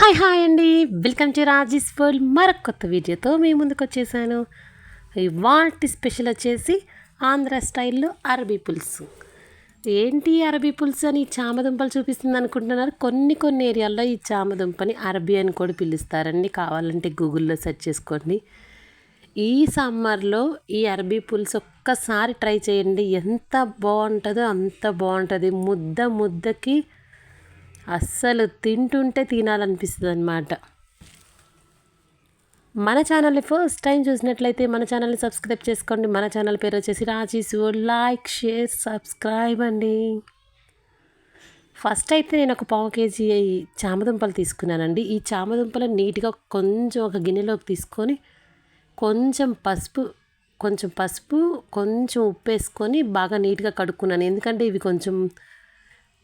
Hi hi అండి. Welcome to Raji's world. మరొక కొత్త వీడియోతో మీ ముందుకు వచ్చేసాను. ఇవాటి స్పెషల్ వచ్చేసి ఆంధ్ర స్టైల్లో అరబీ పులుసు. ఏంటి అరబీ పులుసు అని ఈ చామదుంపలు చూపిస్తుంది అనుకుంటున్నారు? కొన్ని కొన్ని ఏరియాల్లో ఈ చామదుంపని అరబీ అని కూడా పిలుస్తారండి. కావాలంటే గూగుల్లో సెర్చ్ చేసుకోండి. ఈ సమ్మర్లో ఈ అరబీ పులుసు ఒక్కసారి ట్రై చేయండి. ఎంత బాగుంటుందో అంత బాగుంటుంది. ముద్ద ముద్దకి అస్సలు తింటుంటే తినాలనిపిస్తుంది అనమాట మన ఛానల్ని ఫస్ట్ టైం చూసినట్లయితే మన ఛానల్ని సబ్స్క్రైబ్ చేసుకోండి. మన ఛానల్ పేరు వచ్చేసి రాజీసు లైక్ షేర్ సబ్స్క్రైబ్ అండి. ఫస్ట్ అయితే నేను ఒక పావు కేజీ చామదుంపలు తీసుకున్నానండి. ఈ చామదుంపలు నీట్గా కొంచెం ఒక గిన్నెలోకి తీసుకొని కొంచెం పసుపు కొంచెం పసుపు కొంచెం ఉప్పు వేసుకొని బాగా నీట్గా కడుక్కున్నాను. ఎందుకంటే ఇవి కొంచెం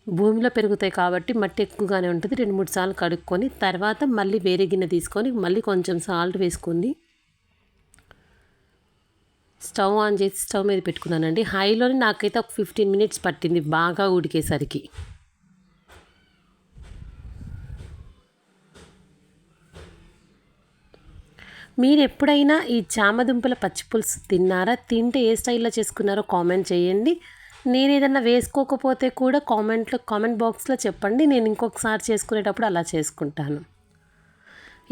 భూమిలో పెరుగుతాయి కాబట్టి మట్టి ఎక్కువగానే ఉంటుంది. రెండు మూడు సార్లు కడుక్కొని తర్వాత మళ్ళీ వేరే గిన్నె తీసుకొని మళ్ళీ కొంచెం సాల్ట్ వేసుకొని స్టవ్ ఆన్ చేసి స్టవ్ మీద పెట్టుకున్నానండి. హైలోనే నాకైతే ఒక ఫిఫ్టీన్ మినిట్స్ పట్టింది బాగా ఉడికేసరికి. మీరు ఎప్పుడైనా ఈ చామదుంపల పచ్చిపులుసు తిన్నారా? తింటే ఏ స్టైల్లో చేసుకున్నారో కామెంట్ చేయండి. నేను ఏదన్నా వేసుకోకపోతే కూడా కామెంట్లో కామెంట్ బాక్స్లో చెప్పండి. నేను ఇంకొకసారి చేసుకునేటప్పుడు అలా చేసుకుంటాను.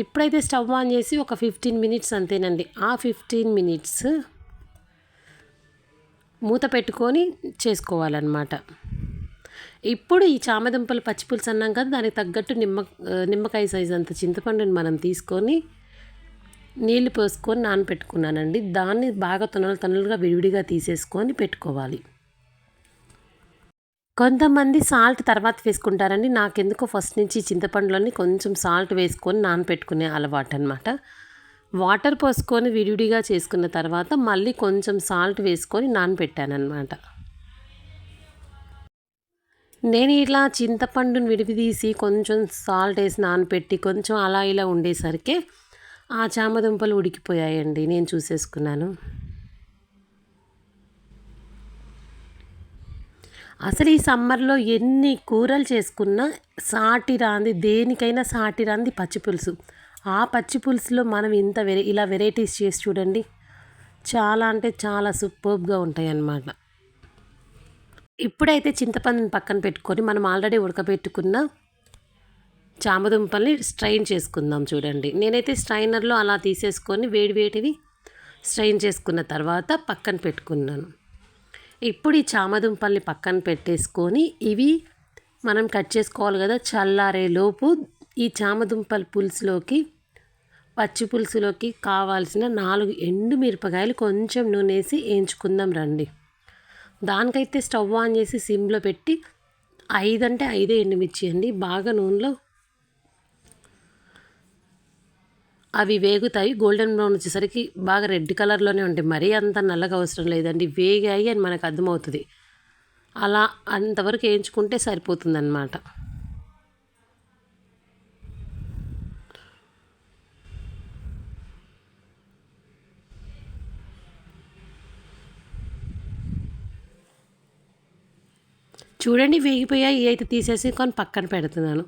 ఇప్పుడైతే స్టవ్ ఆన్ చేసి ఒక ఫిఫ్టీన్ మినిట్స్ అంతేనండి. ఆ ఫిఫ్టీన్ మినిట్స్ మూత పెట్టుకొని చేసుకోవాలన్నమాట. ఇప్పుడు ఈ చామదుంపలు పచ్చిపులుసు అన్నాం కదా దానికి తగ్గట్టు నిమ్మ నిమ్మకాయ సైజ్ అంత చింతపండుని మనం తీసుకొని నీళ్ళు పోసుకొని నానపెట్టుకున్నానండి. దాన్ని బాగా తొనలు తొనలుగా విడివిడిగా తీసేసుకొని పెట్టుకోవాలి. కొంతమంది సాల్ట్ తర్వాత వేసుకుంటారండి. నాకెందుకో ఫస్ట్ నుంచి చింతపండులోని కొంచెం సాల్ట్ వేసుకొని నానపెట్టుకునే అలవాటు అనమాట వాటర్ పోసుకొని విడివిడిగా చేసుకున్న తర్వాత మళ్ళీ కొంచెం సాల్ట్ వేసుకొని నానపెట్టానమాట అనమాట నేను ఇలా చింతపండుని విడివిదీసి కొంచెం సాల్ట్ వేసి నానపెట్టి కొంచెం అలా ఇలా ఉండేసరికి ఆ చామదుంపలు ఉడికిపోయాయండి. నేను చూసేసుకున్నాను. అసలు ఈ సమ్మర్లో ఎన్ని కూరలు చేసుకున్నా సాటి రాంది దేనికైనా సాటి రాంది పచ్చిపులుసు ఆ పచ్చి పులుసులో మనం ఇంత వెరై ఇలా వెరైటీస్ చేసి చూడండి. చాలా అంటే చాలా సూపర్గా ఉంటాయి అన్నమాట ఇప్పుడైతే చింతపండుని పక్కన పెట్టుకొని మనం ఆల్రెడీ ఉడకబెట్టుకున్న చామదుంపల్ని స్ట్రైన్ చేసుకుందాం చూడండి. నేనైతే స్ట్రైనర్లో అలా తీసేసుకొని వేడి వేడివి స్ట్రైన్ చేసుకున్న తర్వాత పక్కన పెట్టుకున్నాను. ఇప్పుడు ఈ చామదుంపల్ని పక్కన పెట్టేసుకొని ఇవి మనం కట్ చేసుకోవాలి కదా చల్లారే లోపు ఈ చామదుంపల పులుసులోకి పచ్చి పులుసులోకి కావాల్సిన నాలుగు ఎండు మిరపకాయలు కొంచెం నూనెసి వేయించుకుందాం రండి. దానికైతే స్టవ్ ఆన్ చేసి సిమ్లో పెట్టి ఐదు అంటే ఐదే ఎండుమిర్చి అండి. బాగా నూనెలో అవి వేగుతాయి. గోల్డెన్ బ్రౌన్ వచ్చేసరికి బాగా రెడ్ కలర్లోనే ఉంటాయి. మరీ అంత నల్లగా అవసరం లేదండి. వేగాయి అని మనకు అర్థమవుతుంది. అలా అంతవరకు వేయించుకుంటే సరిపోతుందన్నమాట. చూడండి వేగిపోయాయి. అయితే తీసేసి కొని పక్కన పెడుతున్నాను.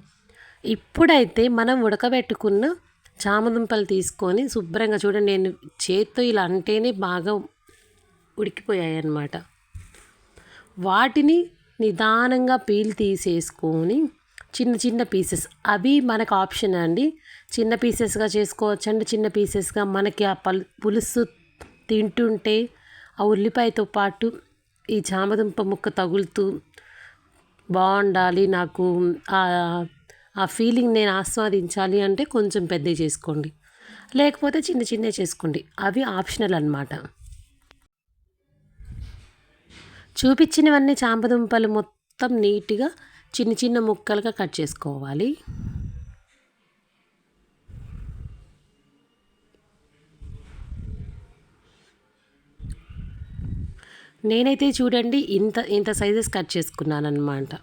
ఇప్పుడైతే మనం ఉడకబెట్టుకున్న చామదుంపలు తీసుకొని శుభ్రంగా చూడండి నేను చేత్తో ఇలా అంటేనే బాగా ఉడికిపోయాయి అన్నమాట వాటిని నిదానంగా పీల్ తీసేసుకొని చిన్న చిన్న పీసెస్ అవి మనకు ఆప్షన్ అండి. చిన్న పీసెస్గా చేసుకోవచ్చు అండి చిన్న పీసెస్గా మనకి ఆ పల్ పులుసు తింటుంటే ఆ ఉల్లిపాయతో పాటు ఈ చామదుంప ముక్క తగులుతూ బాగుండాలి నాకు. ఆ ఫీలింగ్ నేను ఆస్వాదించాలి అంటే కొంచెం పెద్దవి చేసుకోండి. లేకపోతే చిన్న చిన్న చేసుకోండి. అవి ఆప్షనల్ అనమాట చూపించినవన్నీ చాంపదుంపలు మొత్తం నీట్గా చిన్న చిన్న ముక్కలుగా కట్ చేసుకోవాలి. నేనైతే చూడండి ఇంత ఇంత సైజెస్ కట్ చేసుకున్నాను అనమాట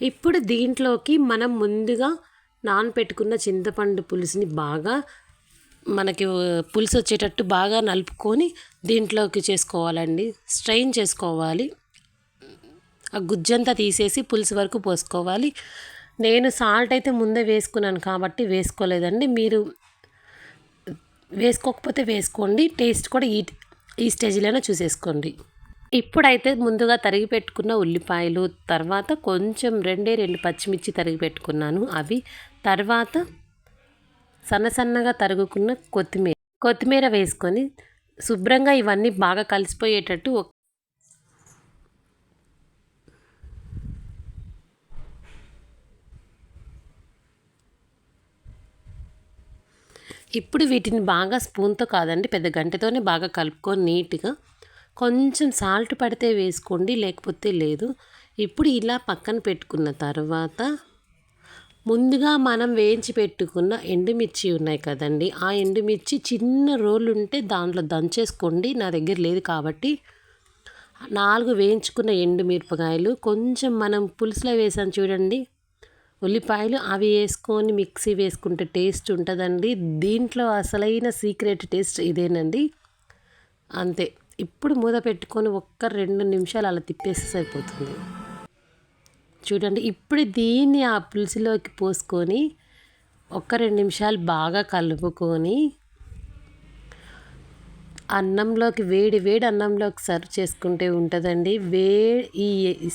ఇప్పుడు దీంట్లోకి మనం ముందుగా నానపెట్టుకున్న చింతపండు పులుసుని బాగా మనకి పులుసు వచ్చేటట్టు బాగా నలుపుకొని దీంట్లోకి చేసుకోవాలండి. స్ట్రెయిన్ చేసుకోవాలి. ఆ గుజ్జంతా తీసేసి పులుసు వరకు పోసుకోవాలి. నేను సాల్ట్ అయితే ముందే వేసుకున్నాను కాబట్టి వేసుకోలేదండి. మీరు వేసుకోకపోతే వేసుకోండి. టేస్ట్ కూడా ఈ ఈ స్టేజ్లోనే చూసేసుకోండి. ఇప్పుడైతే ముందుగా తరిగి పెట్టుకున్న ఉల్లిపాయలు తర్వాత కొంచెం రెండే రెండు పచ్చిమిర్చి తరిగి పెట్టుకున్నాను అవి తర్వాత సన్న సన్నగా తరుగుకున్న కొత్తిమీర. కొత్తిమీర వేసుకొని శుభ్రంగా ఇవన్నీ బాగా కలిసిపోయేటట్టు ఒక ఇప్పుడు వీటిని బాగా స్పూన్తో కాదండి పెద్ద గంటతోనే బాగా కలుపుకొని నీట్గా కొంచెం సాల్ట్ పడితే వేసుకోండి లేకపోతే లేదు. ఇప్పుడు ఇలా పక్కన పెట్టుకున్న తర్వాత ముందుగా మనం వేయించి పెట్టుకున్న ఎండుమిర్చి ఉన్నాయి కదండి ఆ ఎండుమిర్చి చిన్న రోలు ఉంటే దాంట్లో దంచేసుకోండి. నా దగ్గర లేదు కాబట్టి నాలుగు వేయించుకున్న ఎండుమిరపకాయలు కొంచెం మనం పులుసులో వేసాం చూడండి. ఉల్లిపాయలు అవి వేసుకొని మిక్సీ వేసుకుంటే టేస్ట్ ఉంటుందండి. దీంట్లో అసలైన సీక్రెట్ టేస్ట్ ఇదేనండి. అంతే. ఇప్పుడు మూత పెట్టుకొని ఒక్క రెండు నిమిషాలు అలా తిప్పేస్తే సరిపోతుంది. చూడండి ఇప్పుడు దీన్ని ఆ పులుసులోకి పోసుకొని ఒక్క రెండు నిమిషాలు బాగా కలుపుకొని అన్నంలోకి వేడి వేడి అన్నంలోకి సర్వ్ చేసుకుంటే ఉంటుందండి. వే ఈ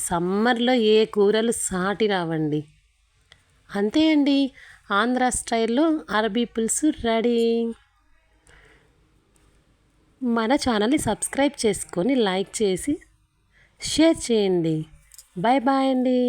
సమ్మర్లో ఏ కూరలు సాటి రావండి. అంతే అండి. ఆంధ్ర స్టైల్లో అరబీ పులుసు రెడీ. మన ఛానల్ని సబ్స్క్రైబ్ చేసుకొని లైక్ చేసి షేర్ చేయండి. బాయ్ బాయ్ అండి.